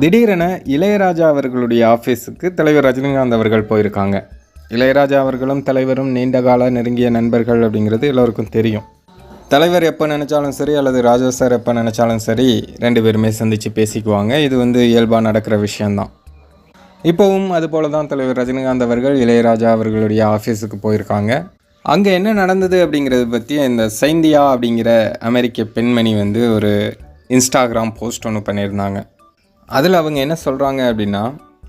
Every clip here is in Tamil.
திடீரென இளையராஜா அவர்களுடைய ஆஃபீஸுக்கு தலைவர் ரஜினிகாந்த் அவர்கள் போயிருக்காங்க. இளையராஜா அவர்களும் தலைவரும் நீண்டகால நெருங்கிய நண்பர்கள் அப்படிங்கிறது எல்லோருக்கும் தெரியும். தலைவர் எப்போ நினச்சாலும் சரி அல்லது ராஜா சார் எப்போ நினச்சாலும் சரி ரெண்டு பேருமே சந்தித்து பேசிக்குவாங்க. இது வந்து இயல்பாக நடக்கிற விஷயந்தான் இப்போவும் அதுபோல தான் தலைவர் ரஜினிகாந்த் அவர்கள் இளையராஜா அவர்களுடைய ஆஃபீஸுக்கு போயிருக்காங்க. அங்கே என்ன நடந்தது அப்படிங்கிறத பற்றி இந்த சைந்தியா அப்படிங்கிற அமெரிக்க பெண்மணி வந்து ஒரு இன்ஸ்டாகிராம் போஸ்ட் ஒன்று பண்ணியிருந்தாங்க. அதில் அவங்க என்ன சொல்கிறாங்க அப்படின்னா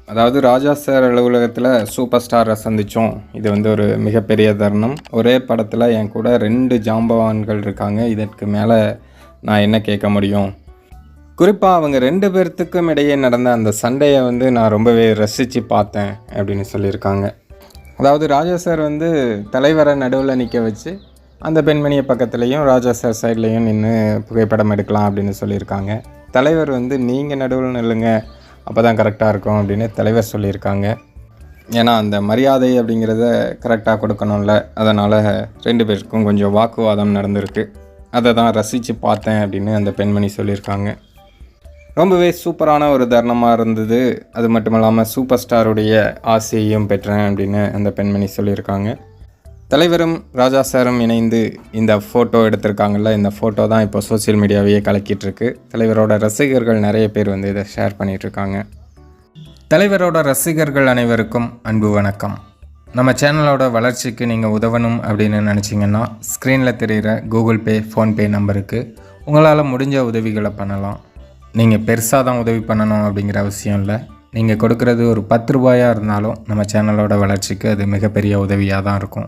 அதாவது ராஜா சார் அலுவலகத்தில் சூப்பர் ஸ்டாரை சந்தித்தோம் இது வந்து ஒரு மிகப்பெரிய தருணம். ஒரே படத்தில் என் கூட ரெண்டு ஜாம்பவான்கள் இருக்காங்க. இதற்கு மேலே நான் என்ன கேட்க முடியும்? குறிப்பாக அவங்க ரெண்டு பேர்த்துக்கும் இடையே நடந்த அந்த சண்டையை வந்து நான் ரொம்பவே ரசித்து பார்த்தேன் அப்படின்னு சொல்லியிருக்காங்க. அதாவது ராஜா சார் வந்து தலைவரை நடுவில் நிற்க வச்சு அந்த பெண்மணியை பக்கத்துலேயும் ராஜா சார் சைட்லேயும் நின்று புகைப்படம் எடுக்கலாம் அப்படின்னு சொல்லியிருக்காங்க. தலைவர் வந்து நீங்கள் நடுவில் நில்லுங்க அப்போ தான் கரெக்டாக இருக்கும் அப்படின்னு தலைவர் சொல்லியிருக்காங்க. ஏன்னா அந்த மரியாதை அப்படிங்கிறத கரெக்டாக கொடுக்கணும்ல. அதனால் ரெண்டு பேருக்கும் கொஞ்சம் வாக்குவாதம் நடந்திருக்கு. அதை தான் ரசித்து பார்த்தேன் அப்படின்னு அந்த பெண்மணி சொல்லியிருக்காங்க. ரொம்பவே சூப்பரான ஒரு தருணமாக இருந்தது. அது மட்டும் இல்லாமல் சூப்பர் ஸ்டாருடைய ஆசையையும் பெற்றேன் அப்படின்னு அந்த பெண்மணி சொல்லியிருக்காங்க. தலைவரும் ராஜா சாரும் இணைந்து இந்த ஃபோட்டோ எடுத்திருக்காங்கல்ல இந்த ஃபோட்டோ தான் இப்போ சோஷியல் மீடியாவையே கலக்கிட்டுருக்கு. தலைவரோட ரசிகர்கள் நிறைய பேர் வந்து இதை ஷேர் பண்ணிகிட்ருக்காங்க தலைவரோட ரசிகர்கள் அனைவருக்கும் அன்பு வணக்கம். நம்ம சேனலோட வளர்ச்சிக்கு நீங்கள் உதவணும் அப்படின்னு நினச்சிங்கன்னா ஸ்க்ரீனில் தெரிகிற கூகுள் பே ஃபோன்பே நம்பருக்கு உங்களால் முடிஞ்ச உதவிகளை பண்ணலாம். நீங்கள் பெருசாக தான் உதவி பண்ணணும் அப்படிங்கிற அவசியம் இல்லை. நீங்கள் கொடுக்குறது ஒரு பத்து ரூபாயாக இருந்தாலும் நம்ம சேனலோட வளர்ச்சிக்கு அது மிகப்பெரிய உதவியாக தான் இருக்கும்.